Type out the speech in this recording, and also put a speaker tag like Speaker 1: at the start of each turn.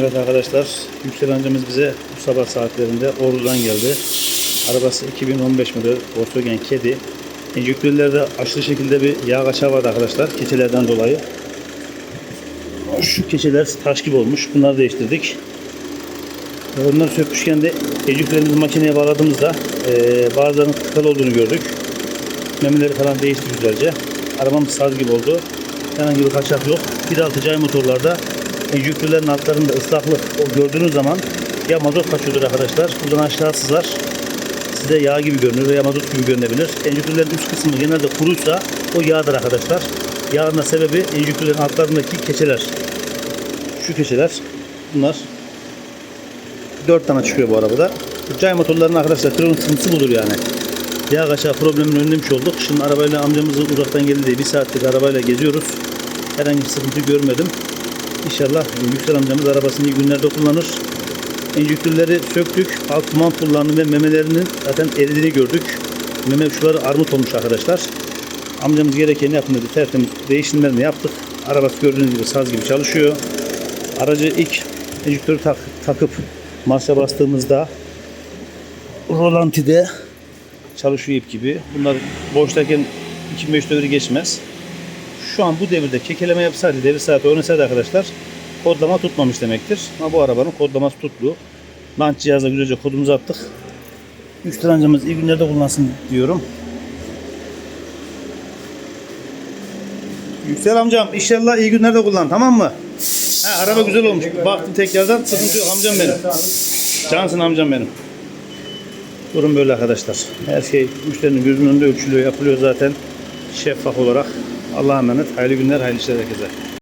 Speaker 1: Evet arkadaşlar, Yüksel amcamız bize bu sabah saatlerinde Ordu'dan geldi. Arabası 2015 model Volkswagen Kedi. Enjektörlerde aşırı şekilde bir yağ kaçağı vardı arkadaşlar keçelerden dolayı. Şu keçeler taş gibi olmuş. Bunları değiştirdik. Bunları sökmüşken de enjektörlerimizi makineye bağladığımızda eee bazılarının tıkalı olduğunu gördük. Memeleri falan değişti güzelce. Arabamız saz gibi oldu. Herhangi bir kaçak yok. 1.6 cay motorlarda enjektörlerin altlarında ıslaklık o gördüğünüz zaman ya mazot kaçıyordur arkadaşlar. Buradan aşağı sızar. Size yağ gibi görünür veya mazot gibi görünebilir. Enjektörlerin üst kısmı genelde kuruysa o yağdır arkadaşlar. Yağın da sebebi enjektörlerin altlarındaki keçeler. Şu keçeler. Bunlar 4 tane çıkıyor bu arabada. Cay motorlarının arkadaşlar kırılma sıkıntısı budur yani. Yağ kaçağı problemini önlemiş olduk. Şimdi arabayla amcamızın uzaktan geldi diye bir saatlik arabayla geziyoruz. Herhangi bir sıkıntı görmedim. İnşallah Yüksel amcamız arabasını iyi günlerde kullanır. Enjektörleri söktük. Alt mant kullandı ve memelerinin zaten eridiğini gördük. Meme uçları armut olmuş arkadaşlar. Amcamız gerekeni yapın dedi. Tertemiz değişimlerini yaptık. Arabası gördüğünüz gibi saz gibi çalışıyor. Aracı ilk enjektörü tak, takıp marşa bastığımızda rolantide çalışıyor ip gibi. Bunlar boştayken 25 devri geçmez. Şu an bu devirde kekeleme yapsaydı, devir saati oynasaydı arkadaşlar kodlama tutmamış demektir. Ama bu arabanın kodlaması tuttu. Launch cihazla güzelce kodumuzu attık. Üç amcamız iyi günlerde kullansın diyorum. Yüksel amcam inşallah iyi günlerde kullan tamam mı? Ha, araba güzel olmuş. Baktım tekrardan sıkıntı yok amcam benim. Cansın amcam benim. Durum böyle arkadaşlar. Her şey müşterinin gözünün önünde ölçülüyor, yapılıyor zaten şeffaf olarak. Allah'a emanet. Hayırlı günler, hayırlı işler herkese.